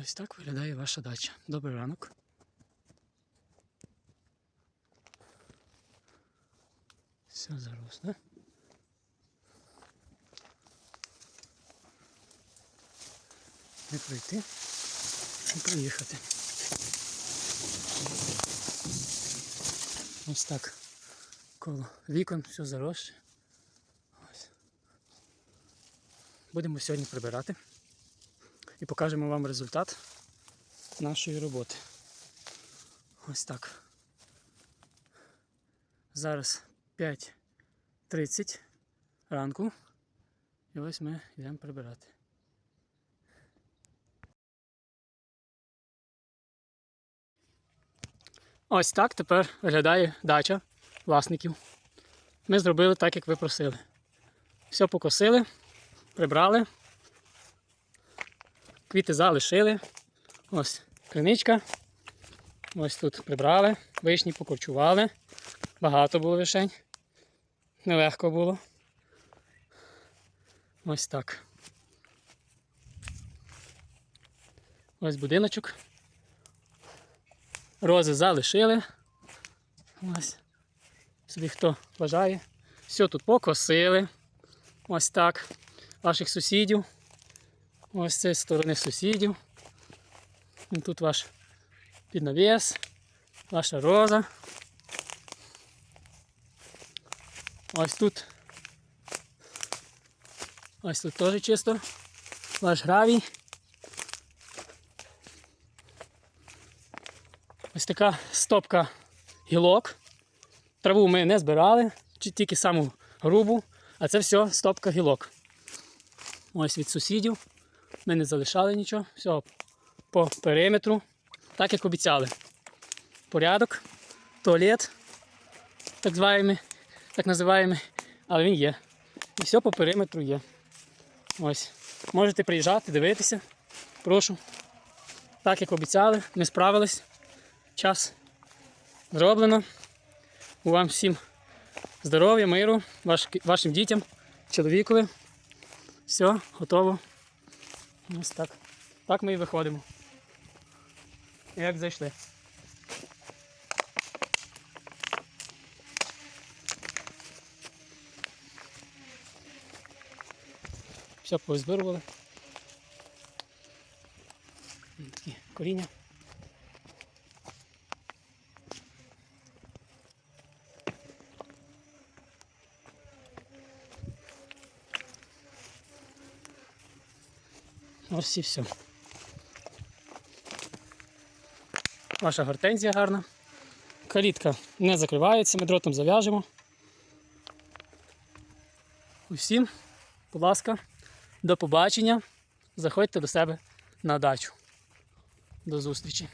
Ось так виглядає ваша дача. Добрий ранок. Все заросле. Не пройти, не проїхати. Ось так. Коло вікон все заросше. Будемо сьогодні прибирати і покажемо вам результат нашої роботи. Ось так. Зараз 5.30 ранку. І ось ми йдемо прибирати. Ось так тепер виглядає дача власників. Ми зробили так, як ви просили. Все покосили, прибрали, квіти залишили. Ось криничка. Ось тут прибрали, вишні покорчували. Багато було вишень. Нелегко було. Ось так. Ось будиночок. Рози залишили. Ось. Собі хто бажає. Все тут покосили. Ось так. Ваших сусідів. Ось з сторони сусідів. І тут ваш піднавіс, ваша роза. Ось тут. Ось тут теж чисто. Ваш гравій. Ось така стопка гілок. Траву ми не збирали, тільки саму грубу, а це все стопка гілок. Ось від сусідів. Ми не залишали нічого. Все по периметру, так як обіцяли. Порядок, туалет, так зваємо, так називаємо, але він є. І все по периметру є. Ось. Можете приїжджати, дивитися. Прошу. Так як обіцяли, ми справились. Час зроблено. Вам всім здоров'я, миру, ваш, вашим дітям, чоловікові. Все, готово. Ось так. Так ми і виходимо. Як зайшли. Все позбирували. Такі коріння. Ось і все. Ваша гортензія гарна. Калітка не закривається, ми дротом зав'яжемо. Усім, будь ласка, до побачення. Заходьте до себе на дачу. До зустрічі.